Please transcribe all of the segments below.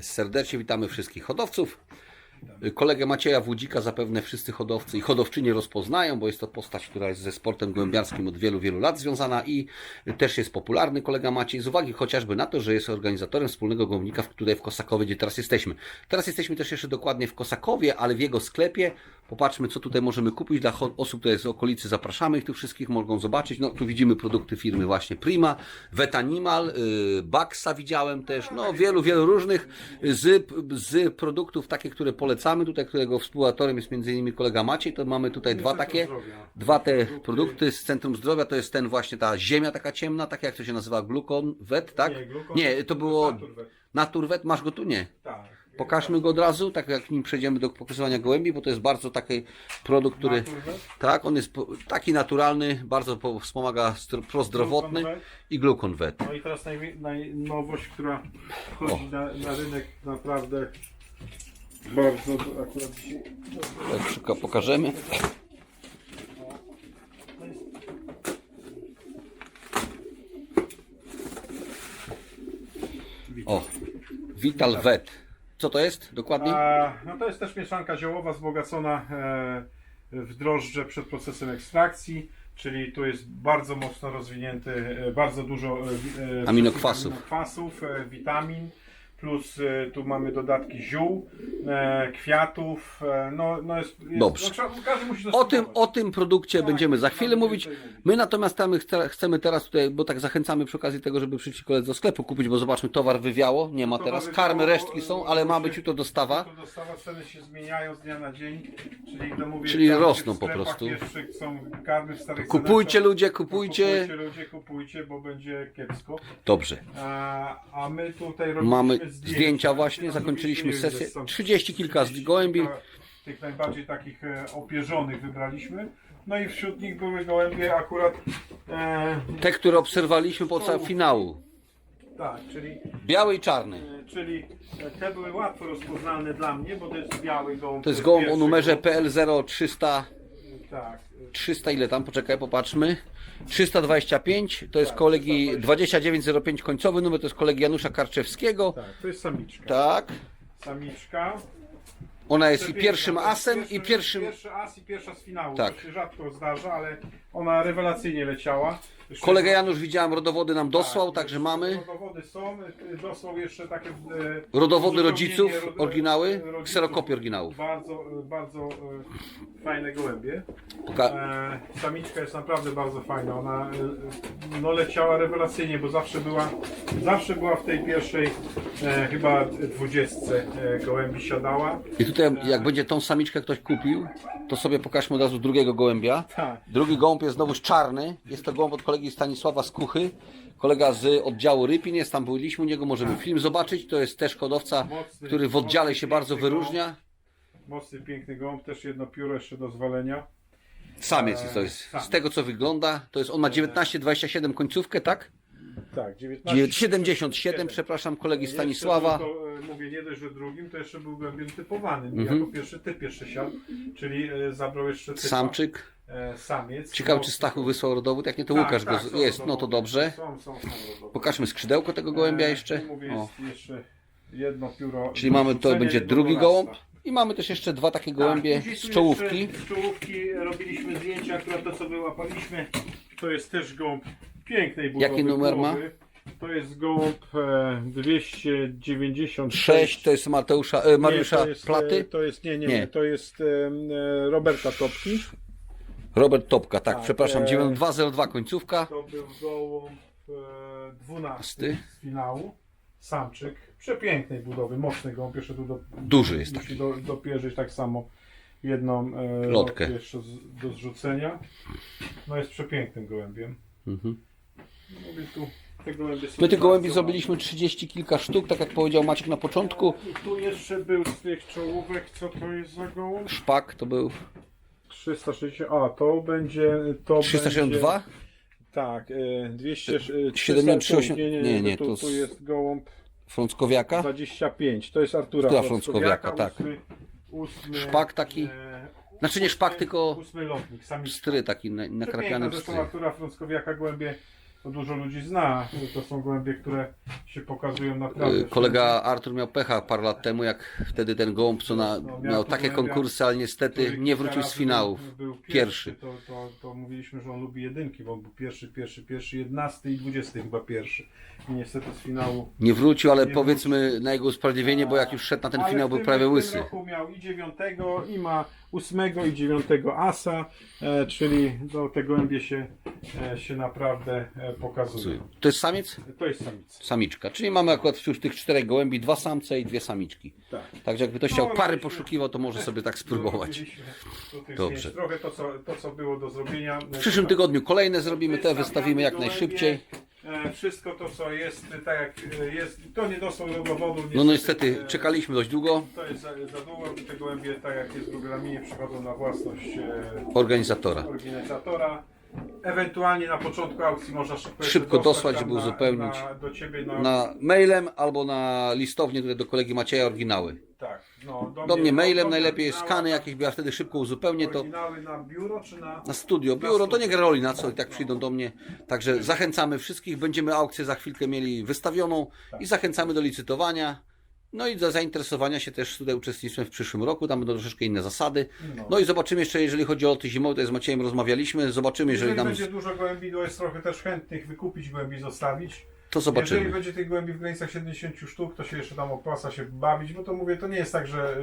Serdecznie witamy wszystkich hodowców. Kolegę Macieja Wódzika zapewne wszyscy hodowcy i hodowczynie rozpoznają, bo jest to postać, która jest ze sportem głębiarskim od wielu, wielu lat związana i też jest popularny kolega Maciej z uwagi chociażby na to, że jest organizatorem wspólnego gołębnika tutaj w Kosakowie, gdzie teraz jesteśmy. Teraz jesteśmy też jeszcze dokładnie w Kosakowie, ale w jego sklepie. Popatrzmy, co tutaj możemy kupić. Dla osób, które z okolicy zapraszamy ich tu wszystkich, mogą zobaczyć. No tu widzimy produkty firmy właśnie Prima, Vetanimal, yy, Baxa widziałem też, no wielu, wielu różnych z, z produktów takie, które polecamy, tutaj którego współautorem jest między innymi kolega Maciej, to mamy tutaj dwa takie, dwa te produkty z Centrum Zdrowia, to jest ten właśnie ta ziemia taka ciemna, tak jak to się nazywa, Glukon Vet, tak? Nie, Glukon- Nie, to było. Naturvet, masz go tu? Nie. Tak. Pokażmy go od razu, tak jak nim przejdziemy do pokazywania gołębi, bo to jest bardzo taki produkt, który, tak, on jest po- taki naturalny, bardzo po- wspomaga stro- prozdrowotny i gluconvet. No i teraz najwi- najnowość, która wchodzi na, na rynek naprawdę bardzo to akurat dzisiaj. Tak, szybko pokażemy. O, Vital Vet. Co to jest dokładnie? A, no to jest też mieszanka ziołowa wzbogacona e, w drożdże przed procesem ekstrakcji, czyli tu jest bardzo mocno rozwinięty, e, bardzo dużo e, e, Aminokwasów. aminokwasów e, witamin, plus e, tu mamy dodatki ziół, e, kwiatów, e, no, no jest, jest Dobrze. No, trzeba, każdy musi O tym, o tym produkcie Tak, będziemy za chwilę będziemy mówić. tutaj mówić. My natomiast tam chce- chcemy teraz tutaj, bo tak zachęcamy przy okazji tego, żeby przyjść koledzy do sklepu kupić, bo zobaczmy, towar wywiało, nie ma Towar teraz, wywiało, karmy, resztki są, ale ma być jutro dostawa. To dostawa, ceny się zmieniają z dnia na dzień, czyli to mówię, Czyli tam rosną po sklepach prostu. Są karmy w starych Kupujcie cenach, ludzie, to- kupujcie. Kupujcie ludzie, kupujcie, bo będzie kiepsko. Dobrze. A, a my tutaj robimy Mamy zdjęcia właśnie, zakończyliśmy sesję. 30 kilka z gołębi. Tych najbardziej takich e, opierzonych wybraliśmy. No i wśród nich były gołębie akurat e, Te, które obserwowaliśmy podczas finału. tak, czyli Biały i czarny. E, Czyli te były łatwo rozpoznane dla mnie, bo to jest biały gołąb. To jest gołąb o numerze gołąb. PL0300, Tak. 300 ile tam, poczekaj, popatrzmy. 325, to jest kolegi 2905 końcowy numer, to jest kolegi Janusza Karczewskiego. Tak, to jest samiczka. Tak. Samiczka. Ona jest i Przepiękna, pierwszym to jest asem i pierwszym... Pierwszy as i pierwsza z finału. Tak. To się rzadko zdarza, ale ona rewelacyjnie leciała. Jeszcze- Kolega Janusz widziałem, rodowody nam dosłał, Tak, także mamy. Rodowody są, e, dosłał jeszcze takie... e, Rodowody uzupełnienie rodziców, rod- oryginały, rodziców. kserokopie oryginałów. Bardzo, bardzo fajne gołębie. Poka- E, samiczka jest naprawdę bardzo fajna. Ona e, no, leciała rewelacyjnie, bo zawsze była, zawsze była w tej pierwszej e, chyba dwudziestce e, gołębi siadała. I tutaj jak będzie tą samiczkę ktoś kupił, to sobie pokażmy od razu drugiego gołębia. Tak. Drugi gołąb jest znowuż czarny. Jest to gołąb od kolegi Stanisława Skuchy. Kolega z oddziału Rypin jest, tam byliśmy u niego, możemy film zobaczyć. To jest też hodowca, Mocny, który w oddziale mocny, się bardzo piękny wyróżnia. Mocny, piękny gołąb, też jedno pióro jeszcze do zwalenia. Samiec jest to jest. Z tego co wygląda, to jest on ma 19-27 końcówkę, tak? Tak, 19. 77, przepraszam, kolegi Stanisława. Jeszcze e, mówię, nie dość, że drugim, to jeszcze był gołębiem typowanym. Mhm. Jako pierwszy typ jeszcze siadł, czyli e, zabrał jeszcze typa. Samczyk. E, samiec. Ciekawe No, czy Stachu wysłał rodowód, jak nie to tak, Łukasz go tak, są jest, no to dobrze. Są, są, są. Pokażmy skrzydełko tego gołębia E, jeszcze. tu Mówię, O. jest jeszcze jedno pióro. Czyli do mamy, to będzie jedno drugi gołąb. I mamy też jeszcze dwa takie Tak, gołębie później tu z czołówki. jeszcze Z czołówki robiliśmy zdjęcia, akurat to co wyłapaliśmy. To jest też gołąb pięknej budowy. Jaki numer ma? To jest gołąb e, 296. 6 to jest Mateusza, e, Mariusza nie, to jest, e, Platy. To jest, nie, nie, Nie. nie, to jest e, e, Roberta Topki. Robert Topka, tak, Tak, przepraszam, e, 9202 końcówka. To był gołąb e, 12 Sty. z finału. Samczyk. Przepięknej budowy, mocny gołąb. Jeszcze tu do, Duży jest musi taki. do, dopierzyć tak samo jedną e, Lotkę. lotkę jeszcze z, do zrzucenia. No jest przepięknym gołębiem. Mhm. Mówię tu, te gołębie są My tych gołębi zrobiliśmy 30 kilka sztuk, tak jak powiedział Maciek na początku. I tu jeszcze był z tych czołówek, co to jest za gołąb? Szpak to był 360, a to będzie, to 362. Będzie, tak, e, 200, e, 73, nie, nie, nie, nie, nie, tu, to tu z- jest gołąb Frąckowiaka. 25, to jest Artura Artura Frąckowiaka, tak. ósmy, ósmy, Szpak taki. e, Znaczy nie szpak, ósmy- tylko Ósmy lotnik, samiczka. Stry taki na- nakrapiany Przepiękna, pstry. zresztą Artura Frąckowiaka gołębie to dużo ludzi zna. To są gołębie, które się pokazują naprawdę. Y, Kolega Artur miał pecha parę lat temu, jak wtedy ten gołąb, co na, No, miał miał takie gołębia, konkursy, ale niestety nie wrócił z finałów. Był, był Pierwszy. To, to, to mówiliśmy, że on lubi jedynki, bo on był pierwszy, pierwszy, pierwszy, jedenasty i dwudziesty chyba pierwszy. I niestety z finału. Nie wrócił, ale Nie powiedzmy na jego usprawiedliwienie, bo jak już szedł na ten Ale finał, był prawie w tym łysy. roku miał i dziewiątego, i ma ósmego i dziewiątego asa, e, czyli no, te gołębie się, e, się naprawdę e, pokazują. To jest samiec? To jest samica. Samiczka. Czyli mamy akurat wśród tych czterech gołębi dwa samce i dwie samiczki. Tak. Także jakby ktoś No, chciał pary robiliśmy- poszukiwał, to może sobie tak spróbować. Robiliśmy do tych Dobrze. zdjęć Trochę to co, to, co było do zrobienia. W przyszłym tygodniu kolejne zrobimy, te wystawimy jak najszybciej. E, Wszystko to, co jest, tak jak e, jest, to nie dostał do dowodu. No niestety, e, czekaliśmy dość długo. To jest za, za długo, te gołębie, tak jak jest w regulaminie, przychodzą na własność Organizatora. organizatora. Ewentualnie na początku aukcji można szybko, Szybko dostać żeby na- uzupełnić. Na, do ciebie na, Na mailem albo na listownię tutaj do kolegi Macieja oryginały. Tak, no, Do mnie mailem do mnie najlepiej oryginały, skany jakieś, bo ja wtedy szybko uzupełnię to. Oryginały na biuro czy na... Na studio, biuro, to nie gra roli na co i tak przyjdą do mnie. Także zachęcamy wszystkich, będziemy aukcję za chwilkę mieli wystawioną i zachęcamy do licytowania. No i do zainteresowania się też tutaj uczestnictwem w przyszłym roku, tam będą troszeczkę inne zasady. No i zobaczymy jeszcze, jeżeli chodzi o loty zimowe, to z Maciejem rozmawialiśmy, zobaczymy, jeżeli Jeżeli nam, będzie dużo gołębi, to jest trochę też chętnych wykupić gołębi, zostawić. To Jeżeli zobaczymy. będzie tych gołębi w granicach 70 sztuk, to się jeszcze tam opłaca się bawić, bo to mówię, to nie jest tak, że,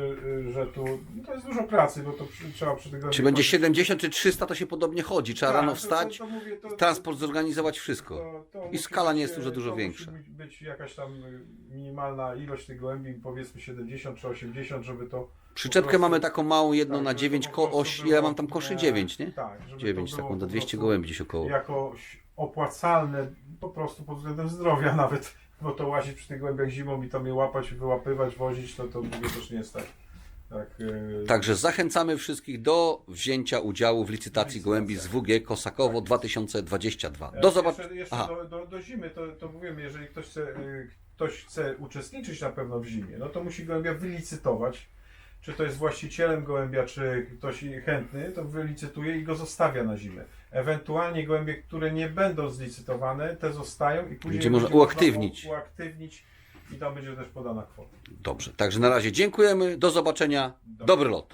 y, że tu, to jest dużo pracy, bo to przy, trzeba przy tych Czy będzie 70 czy 300, to się podobnie chodzi. Trzeba Tak, rano to- to- wstać, to mówię, to- transport zorganizować, wszystko. to- to I skala nie jest dużo, e, dużo to większa. Musi być- jakaś tam y, minimalna ilość tych gołębi, powiedzmy 70 czy 80, żeby to... Przyczepkę prostu- mamy taką małą, jedną tak, na żeby to 9 po ko oś, ile mam tam koszy? e, 9, nie? Tak, żeby 9 to było taką, po 200 prostu gołębi gdzieś około. Jako opłacalne po prostu pod względem zdrowia nawet, bo to łazić przy tych gołębiach zimą i to mnie łapać, wyłapywać, wozić, to to mówię, też nie jest tak. tak e, Także zachęcamy wszystkich do wzięcia udziału w licytacji gołębi z WG Kosakowo 2022. Do zobaczenia. Jeszcze, jeszcze do, do, do zimy, to, to mówimy, jeżeli ktoś chce, y, ktoś chce uczestniczyć na pewno w zimie, no to musi gołębia wylicytować. Czy to jest właścicielem gołębia, czy ktoś chętny, to wylicytuje i go zostawia na zimę. Ewentualnie gołębie, które nie będą zlicytowane, te zostają i później Będzie można uaktywnić. uaktywnić i tam będzie też podana kwota. Dobrze, także na razie dziękujemy, do zobaczenia, dobry lot.